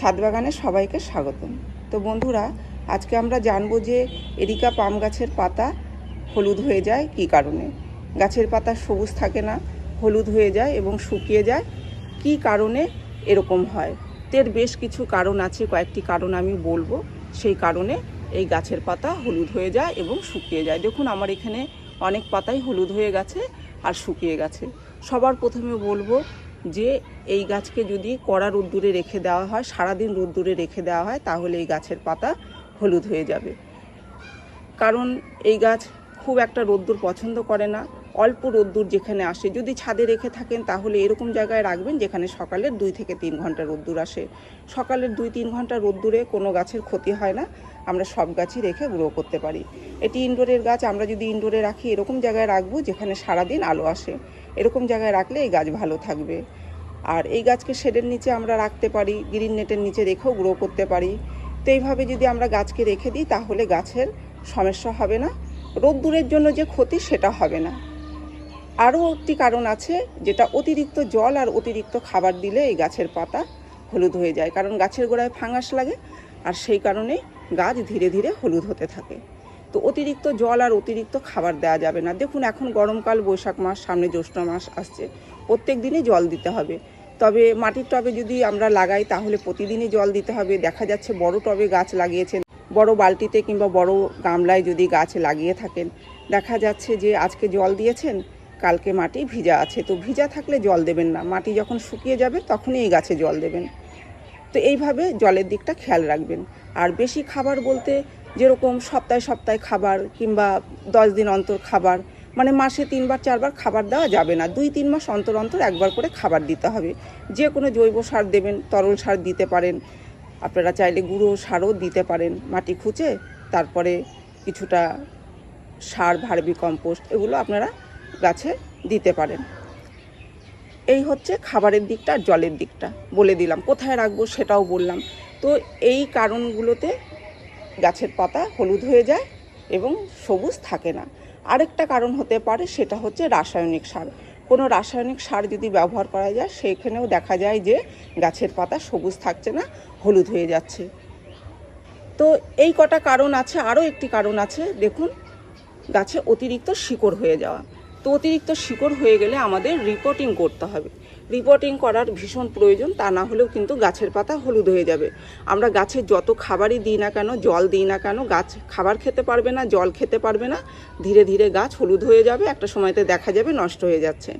ছাদ বাগানে সবাইকে স্বাগতম। তো বন্ধুরা, আজকে আমরা জানব যে এরিকা পাম গাছের পাতা হলুদ হয়ে যায় কী কারণে? গাছের পাতা সবুজ থাকে না, হলুদ হয়ে যায় এবং শুকিয়ে যায়, কী কারণে এরকম হয়? এর বেশ কিছু কারণ আছে, কয়েকটি কারণ আমি বলব। সেই কারণে এই গাছের পাতা হলুদ হয়ে যায় এবং শুকিয়ে যায়। দেখুন, আমার এখানে অনেক পাতাই হলুদ হয়ে গেছে আর শুকিয়ে গেছে। সবার প্রথমে বলব যে এই গাছকে যদি কড়া রোদ্দুরে রেখে দেওয়া হয়, সারাদিন রোদ্দুরে রেখে দেওয়া হয়, তাহলে এই গাছের পাতা হলুদ হয়ে যাবে। কারণ এই গাছ খুব একটা রোদ্দুর পছন্দ করে না। অল্প রোদ্দুর যেখানে আসে, যদি ছাদে রেখে থাকেন, তাহলে এরকম জায়গায় রাখবেন যেখানে সকালের দুই থেকে তিন ঘণ্টা রোদ্দুর আসে। সকালের দুই তিন ঘণ্টা রোদ্দুরে কোনো গাছের ক্ষতি হয় না। আমরা সব গাছই রেখে গ্রো করতে পারি। এটি ইনডোরের গাছ, আমরা যদি ইনডোরে রাখি, এরকম জায়গায় রাখব যেখানে সারাদিন আলো আসে। এরকম জায়গায় রাখলে এই গাছ ভালো থাকবে। আর এই গাছকে শেডের নিচে আমরা রাখতে পারি, গ্রিন নেটের নিচে রেখেও গ্রো করতে পারি। তো এইভাবে যদি আমরা গাছকে রেখে দিই, তাহলে গাছের সমস্যা হবে না। রোদ্দুরের জন্য যে ক্ষতি, সেটা হবে না। আরও একটি কারণ আছে, যেটা অতিরিক্ত জল আর অতিরিক্ত খাবার দিলে এই গাছের পাতা হলুদ হয়ে যায়। কারণ গাছের গোড়ায় ফাঙ্গাস লাগে, আর সেই কারণে গাছ ধীরে ধীরে হলুদ হতে থাকে। তো অতিরিক্ত জল আর অতিরিক্ত খাবার দেওয়া যাবে না। দেখুন, এখন গরমকাল, বৈশাখ মাস, সামনে জ্যৈষ্ঠ মাস আসছে। প্রত্যেক দিনই জল দিতে হবে। তবে মাটির টবে যদি আমরা লাগাই, তাহলে প্রতিদিনই জল দিতে হবে। দেখা যাচ্ছে বড় টবে গাছ লাগিয়েছেন, বড় বালতিতে কিংবা বড় গামলায় যদি গাছ লাগিয়ে থাকেন। দেখা যাচ্ছে যে আজকে জল দিয়েছেন, কালকে মাটি ভিজা আছে। তো ভিজা থাকলে জল দেবেন না। মাটি যখন শুকিয়ে যাবে, তখনই এই গাছে জল দেবেন। তো এইভাবে জলের দিকটা খেয়াল রাখবেন। আর বেশি খাবার বলতে যেরকম সপ্তাহে সপ্তাহে খাবার কিংবা দশ দিন অন্তর খাবার মানে মাসে তিনবার, চারবার খাবার দেওয়া যাবে না। দুই, তিন মাস অন্তর অন্তর একবার করে খাবার দিতে হবে। যে কোনো জৈব সার দেবেন, তরল সার দিতে পারেন। আপনারা চাইলে গুঁড়ো সারও দিতে পারেন, মাটি খুঁচে, তারপরে কিছুটা সার, ভার্মি কম্পোস্ট, এগুলো আপনারা গাছে দিতে পারেন। এই হচ্ছে খাবারের দিকটা আর জলের দিকটা। বলে দিলাম, কোথায় রাখব সেটাও বললাম। তো এই কারণগুলোতে গাছের পাতা হলুদ হয়ে যায় এবং সবুজ থাকে না। আরেকটা কারণ হতে পারে, সেটা হচ্ছে রাসায়নিক সার। কোনো রাসায়নিক সার যদি ব্যবহার করা যায়, সেখানেও দেখা যায় যে গাছের পাতা সবুজ থাকছে না, হলুদ হয়ে যাচ্ছে। তো এই কটা কারণ আছে, আরও একটি কারণ আছে, দেখুন, গাছে অতিরিক্ত শিকড় হয়ে যাওয়া। তো অতিরিক্ত শিকড় হয়ে গেলে আমাদের রিপোর্টিং করতে হবে। রিপোর্টিং করার ভীষণ প্রয়োজন, তা না হলেও কিন্তু গাছের পাতা হলুদ হয়ে যাবে। আমরা গাছে যত খাবারই দিই না কেন, জল দিই না কেন, গাছ খাবার খেতে পারবে না, জল খেতে পারবে না, ধীরে ধীরে গাছ হলুদ হয়ে যাবে, একটা সময়তে দেখা যাবে নষ্ট হয়ে যাচ্ছে।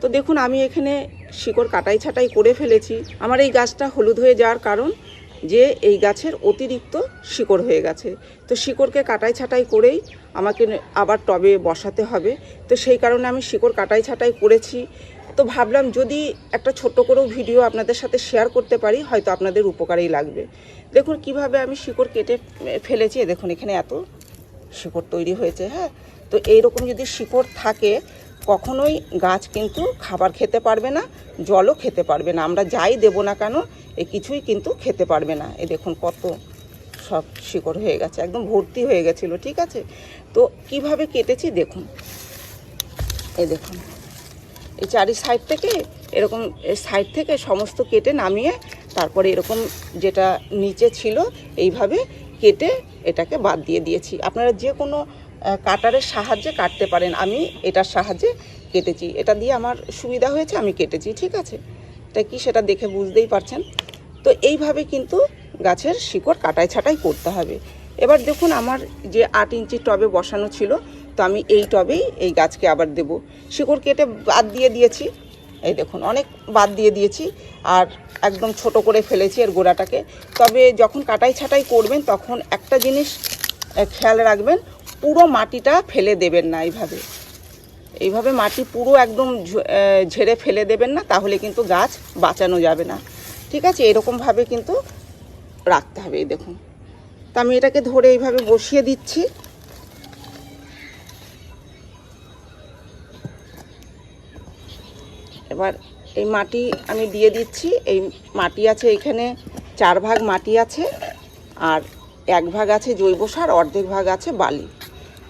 তো দেখুন, আমি এখানে শিকড় কাটাই ছাটাই করে ফেলেছি। আমার এই গাছটা হলুদ হয়ে যাওয়ার কারণ যে এই গাছের অতিরিক্ত শিকড় হয়ে গেছে। তো শিকড়কে কাটাই ছাটাই করেই আমাকে আবার টবে বসাতে হবে। তো সেই কারণে আমি শিকড় কাটাই ছাটাই করেছি। তো ভাবলাম যদি একটা ছোট্ট করেও ভিডিও আপনাদের সাথে শেয়ার করতে পারি, হয়তো আপনাদের উপকারেই লাগবে। দেখুন কীভাবে আমি শিকড় কেটে ফেলেছি, এ দেখুন এখানে এত শিকড় তৈরি হয়েছে হ্যাঁ? তো এইরকম যদি শিকড় থাকে, কখনোই গাছ কিন্তু খাবার খেতে পারবে না, জলও খেতে পারবে না। আমরা যাই দেবো না কেন, এ কিছুই কিন্তু খেতে পারবে না। এ দেখুন কত সব শিকড় হয়ে গেছে, একদম ভর্তি হয়ে গেছিল, ঠিক আছে? তো কীভাবে কেটেছি, দেখুন। এই দেখুন। এই চারি সাইড থেকে এরকম সাইড থেকে সমস্ত কেটে নামিয়ে তারপরে এরকম যেটা নিচে ছিল এইভাবে কেটে এটাকে বাদ দিয়ে দিয়েছি। আপনারা যে কোনো কাটারের সাহায্যে কাটতে পারেন। আমি এটার সাহায্যে কেটেছি। এটা দিয়ে আমার সুবিধা হয়েছে, আমি কেটেছি, ঠিক আছে? এটা কি সেটা দেখে বুঝতেই পারছেন? তো এইভাবে কিন্তু গাছের শিকড় কাটাই ছাটাই করতে হবে। এবার দেখুন আমার যে আট ইঞ্চি টবে বসানো ছিল তো আমি এই টবেই এই গাছকে আবার দেব। শিকড় কেটে বাদ দিয়ে দিয়েছি। এই দেখুন, অনেক বাদ দিয়ে দিয়েছি আর একদম ছোট করে ফেলেছি এর গোড়াটাকে। তবে যখন কাটাই ছাটাই করবেন, তখন একটা জিনিস খেয়াল রাখবেন, পুরো মাটিটা ফেলে দেবেন না এইভাবে। এইভাবে মাটি পুরো একদম ঝেড়ে ফেলে দেবেন না, তাহলে কিন্তু গাছ বাঁচানো যাবে না। ঠিক আছে? এরকমভাবে কিন্তু রাখতে হবে, এই দেখুন। তা আমি এটাকে ধরে এইভাবে বসিয়ে দিচ্ছি। এবার এই মাটি আমি দিয়ে দিচ্ছি। এই মাটি আছে এখানে, চার ভাগ মাটি আছে আর এক ভাগ আছে জৈব সার, অর্ধেক ভাগ আছে বালি।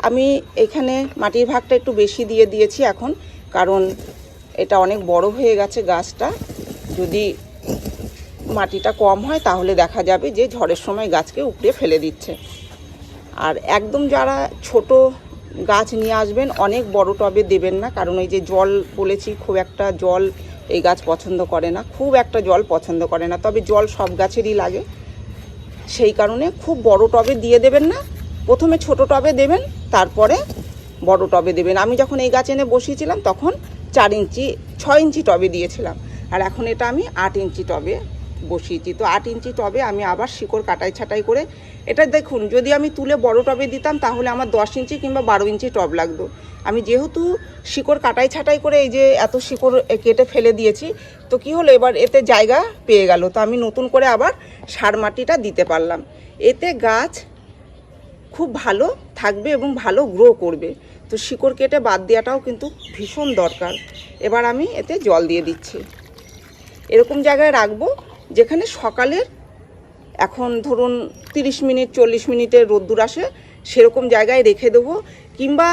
আমি এখানে মাটির ভাগটা একটু বেশি দিয়ে দিয়েছি এখন, কারণ এটা অনেক বড় হয়ে গেছে গাছটা। যদি মাটিটা কম হয় তাহলে দেখা যাবে যে ঝড়ের সময় গাছকে উপড়ে ফেলে দিচ্ছে। আর একদম যারা ছোট গাছ নিয়ে আসবেন, অনেক বড় টবে দেবেন না, কারণ ওই যে জল বলেছি, খুব একটা জল এই গাছ পছন্দ করে না, খুব একটা জল পছন্দ করে না, তবে জল সব গাছেরই লাগে। সেই কারণে খুব বড় টবে দিয়ে দেবেন না, প্রথমে ছোট টবে দেবেন, তারপরে বড় টবে দেবেন। আমি যখন এই গাছ এনে বসিয়েছিলাম, তখন চার ইঞ্চি, ছয় ইঞ্চি টবে দিয়েছিলাম, আর এখন এটা আমি আট ইঞ্চি টবে বসিয়েছি। তো আট ইঞ্চি টবে আমি আবার শিকড় কাটাই ছাটাই করে এটা দেখুন, যদি আমি তুলে বড় টবে দিতাম তাহলে আমার দশ ইঞ্চি কিংবা বারো ইঞ্চি টব লাগতো। আমি যেহেতু শিকড় কাটাই ছাটাই করে এই যে এত শিকড় কেটে ফেলে দিয়েছি, তো কি হলো এবার এতে জায়গা পেয়ে গেল। তো আমি নতুন করে আবার সার মাটিটা দিতে পারলাম। এতে গাছ খুব ভালো থাকবে এবং ভালো গ্রো করবে। তো শিকড় কেটে বাদ দেওয়াটাও কিন্তু ভীষণ দরকার। এবার আমি এতে জল দিয়ে দিচ্ছি। এরকম জায়গায় রাখব যেখানে সকালের এখন ধরুন তিরিশ মিনিট, চল্লিশ মিনিটের রোদ্দুর আসে, সেরকম জায়গায় রেখে দেবো। কিংবা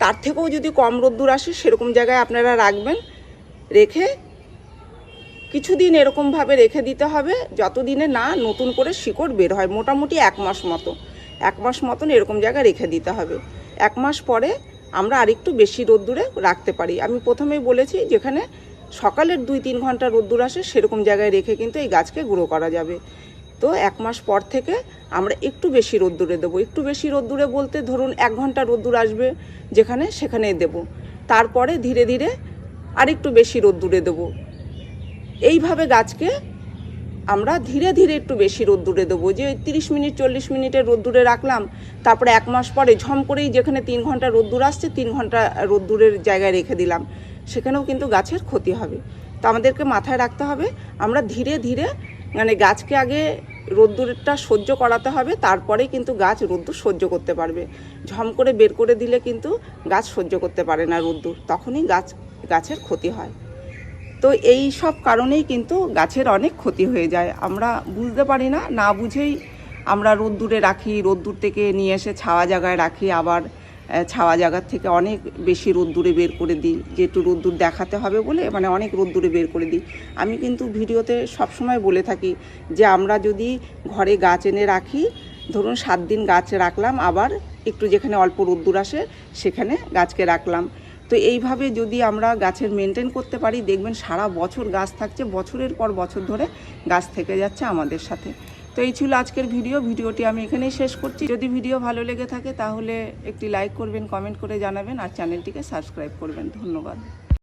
তার থেকেও যদি কম রোদ্দুর আসে, সেরকম জায়গায় আপনারা রাখবেন। রেখে কিছুদিন এরকমভাবে রেখে দিতে হবে, যতদিনে না নতুন করে শিকড় বের হয়, মোটামুটি এক মাস মতো। এক মাস মতন এরকম জায়গায় রেখে দিতে হবে। এক মাস পরে আমরা আরেকটু বেশি রোদ্দুরে রাখতে পারি। আমি প্রথমেই বলেছি, যেখানে সকালের দুই তিন ঘণ্টা রোদ্দুর আসে সেরকম জায়গায় রেখে কিন্তু এই গাছকে গুঁড়ো করা যাবে। তো এক মাস পর থেকে আমরা একটু বেশি রোদ্দুরে দেবো। একটু বেশি রোদ্দুরে বলতে ধরুন এক ঘণ্টা রোদ্দুর আসবে যেখানে সেখানে দেব। তারপরে ধীরে ধীরে আরেকটু বেশি রোদ্দুরে দেবো। এইভাবে গাছকে আমরা ধীরে ধীরে একটু বেশি রোদ্দুরে দেবো। যে তিরিশ মিনিট, চল্লিশ মিনিটের রোদ্দুরে রাখলাম, তারপরে এক মাস পরে ঝম করেই যেখানে তিন ঘণ্টা রোদ্দুর আসছে, তিন ঘণ্টা রোদ্দুরের জায়গায় রেখে দিলাম। সেখানেও কিন্তু গাছের ক্ষতি হবে। তো আমাদেরকে মাথায় রাখতে হবে, আমরা ধীরে ধীরে মানে গাছকে আগে রোদ্দুরটা সহ্য করাতে হবে তারপরে কিন্তু গাছ রোদ্দুর সহ্য করতে পারবে। ঝম করে বের করে দিলে কিন্তু গাছ সহ্য করতে পারে না রোদ্দুর, তখনই গাছ, গাছের ক্ষতি হয়। তো এই সব কারণেই কিন্তু গাছের অনেক ক্ষতি হয়ে যায়। আমরা বুঝতে পারি না না বুঝেই আমরা রোদ্দুরে রাখি, রোদ্দুর থেকে নিয়ে এসে ছাওয়া জায়গায় রাখি, আবার ছাওয়া জায়গার থেকে অনেক বেশি রোদ্দুরে বের করে দিই। যে একটু রোদ্দুর দেখাতে হবে বলে মানে অনেক রোদ্দুরে বের করে দিই। আমি কিন্তু ভিডিওতে সবসময় বলে থাকি যে, আমরা যদি ঘরে গাছ এনে রাখি, ধরুন সাত দিন গাছ রাখলাম, আবার একটু যেখানে অল্প রোদ্দুর আসে, সেখানে গাছকে রাখলাম। তো এইভাবে যদি আমরা গাছের মেনটেন করতে পারি, দেখবেন সারা বছর গাছ থাকছে, বছরের পর বছর ধরে গাছ থেকে যাচ্ছে আমাদের সাথে। তো এই ছিল আজকের ভিডিও। ভিডিওটি আমি এখানেই শেষ করছি। যদি ভিডিও ভালো লেগে থাকে তাহলে একটি লাইক করবেন কমেন্ট করে জানাবেন আর চ্যানেলটিকে সাবস্ক্রাইব করবেন। ধন্যবাদ।